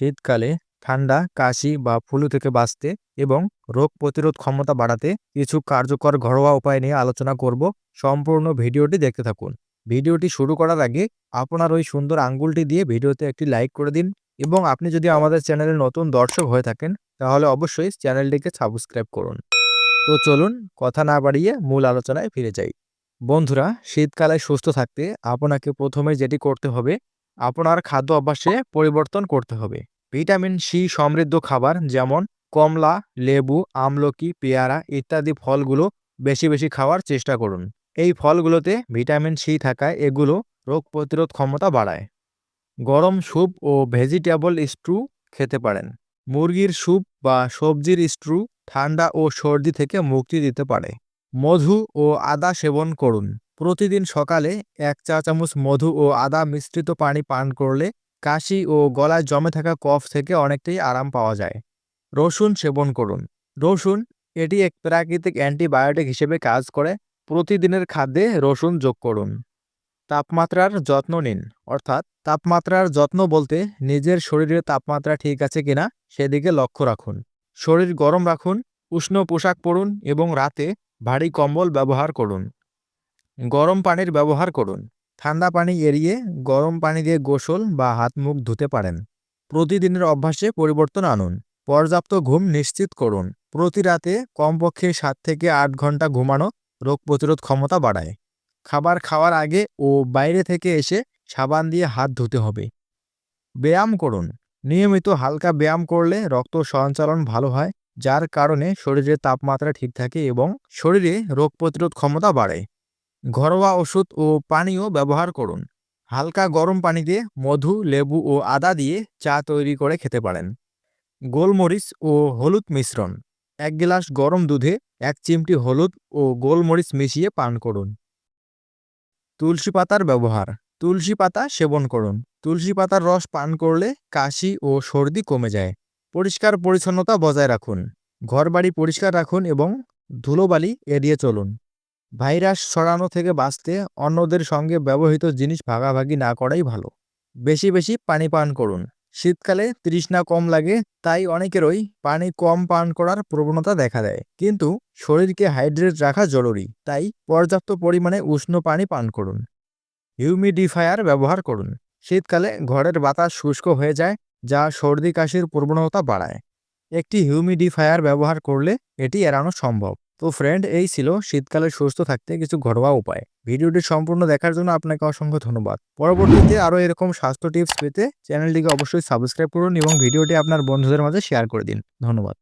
শীতকালে ঠান্ডা, কাশি বা ফ্লু থেকে বাঁচতে এবং রোগ প্রতিরোধ ক্ষমতা বাড়াতে কিছু কার্যকর ঘরোয়া উপায় নিয়ে আলোচনা করব। সম্পূর্ণ ভিডিওটি দেখতে থাকুন। ভিডিওটি শুরু করার আগে আপনার ওই সুন্দর আঙ্গুলটি দিয়ে ভিডিওতে একটি লাইক করে দিন এবং আপনি যদি আমাদের চ্যানেলে নতুন দর্শক হয়ে থাকেন, তাহলে অবশ্যই চ্যানেলটিকে সাবস্ক্রাইব করুন। তো চলুন কথা না বাড়িয়ে মূল আলোচনায় ফিরে যাই। বন্ধুরা, শীতকালে সুস্থ থাকতে আপনাকে প্রথমে যেটি করতে হবে, আপনার খাদ্য অভ্যাসে পরিবর্তন করতে হবে। ভিটামিন সি সমৃদ্ধ খাবার যেমন কমলা, লেবু, আমলকি, পেয়ারা ইত্যাদি ফলগুলো বেশি বেশি খাওয়ার চেষ্টা করুন। এই ফলগুলোতে ভিটামিন সি থাকায় এগুলো রোগ প্রতিরোধ ক্ষমতা বাড়ায়। গরম স্যুপ ও ভেজিটেবল স্ট্রু খেতে পারেন। মুরগির স্যুপ বা সবজির স্ট্রু ঠান্ডা ও সর্দি থেকে মুক্তি দিতে পারে। মধু ও আদা সেবন করুন। প্রতিদিন সকালে এক চা চামচ মধু ও আদা মিশ্রিত পানি পান করলে কাশি ও গলায় জমে থাকা কফ থেকে অনেকটাই আরাম পাওয়া যায়। রসুন সেবন করুন। রসুন, এটি এক প্রাকৃতিক অ্যান্টিবায়োটিক হিসেবে কাজ করে। প্রতিদিনের খাদ্যে রসুন যোগ করুন। তাপমাত্রার যত্ন নিন, অর্থাৎ তাপমাত্রার যত্ন বলতে নিজের শরীরের তাপমাত্রা ঠিক আছে কিনা সেদিকে লক্ষ্য রাখুন। শরীর গরম রাখুন, উষ্ণ পোশাক পরুন এবং রাতে ভারী কম্বল ব্যবহার করুন। গরম পানির ব্যবহার করুন। ঠান্ডা পানি এড়িয়ে গরম পানি দিয়ে গোসল বা হাত মুখ ধুতে পারেন। প্রতিদিনের অভ্যাসে পরিবর্তন আনুন। পর্যাপ্ত ঘুম নিশ্চিত করুন। প্রতি রাতে কমপক্ষে সাত থেকে আট ঘণ্টা ঘুমানো রোগ প্রতিরোধ ক্ষমতা বাড়ায়। খাবার খাওয়ার আগে ও বাইরে থেকে এসে সাবান দিয়ে হাত ধুতে হবে। ব্যায়াম করুন। নিয়মিত হালকা ব্যায়াম করলে রক্ত সঞ্চালন ভালো হয়, যার কারণে শরীরের তাপমাত্রা ঠিক থাকে এবং শরীরে রোগ প্রতিরোধ ক্ষমতা বাড়ে। ঘরোয়া ওষুধ ও পানীয় ব্যবহার করুন। হালকা গরম পানিতে মধু, লেবু ও আদা দিয়ে চা তৈরি করে খেতে পারেন। গোলমরিচ ও হলুদ মিশ্রণ। এক গ্লাস গরম দুধে এক চিমটি হলুদ ও গোলমরিচ মিশিয়ে পান করুন। তুলসী পাতার ব্যবহার। তুলসী পাতা সেবন করুন। তুলসী পাতার রস পান করলে কাশি ও সর্দি কমে যায়। পরিষ্কার পরিচ্ছন্নতা বজায় রাখুন। ঘরবাড়ি পরিষ্কার রাখুন এবং ধুলোবালি এড়িয়ে চলুন। ভাইরাস ছড়ানো থেকে বাঁচতে অন্যদের সঙ্গে ব্যবহৃত জিনিস ভাগাভাগি না করাই ভালো। বেশি বেশি পানি পান করুন। শীতকালে তৃষ্ণা কম লাগে, তাই অনেকেরই পানি কম পান করার প্রবণতা দেখা দেয়। কিন্তু শরীরকে হাইড্রেট রাখা জরুরি, তাই পর্যাপ্ত পরিমাণে উষ্ণ পানি পান করুন। হিউমিডিফায়ার ব্যবহার করুন। শীতকালে ঘরের বাতাস শুষ্ক হয়ে যায়, যা সর্দি কাশির প্রবণতা বাড়ায়। একটি হিউমিডিফায়ার ব্যবহার করলে এটি এড়ানো সম্ভব। তো ফ্রেন্ড এই ছিল শীতকালে সুস্থ থাকতে কিছু ঘরোয়া উপায়। ভিডিওটি সম্পূর্ণ দেখার জন্য আপনাকে অসংখ্য ধন্যবাদ। পরবর্তীতে আরও এরকম স্বাস্থ্য টিপস পেতে চ্যানেলটিকে অবশ্যই সাবস্ক্রাইব করুন এবং ভিডিওটি আপনার বন্ধুদের মাঝে শেয়ার করে দিন। ধন্যবাদ।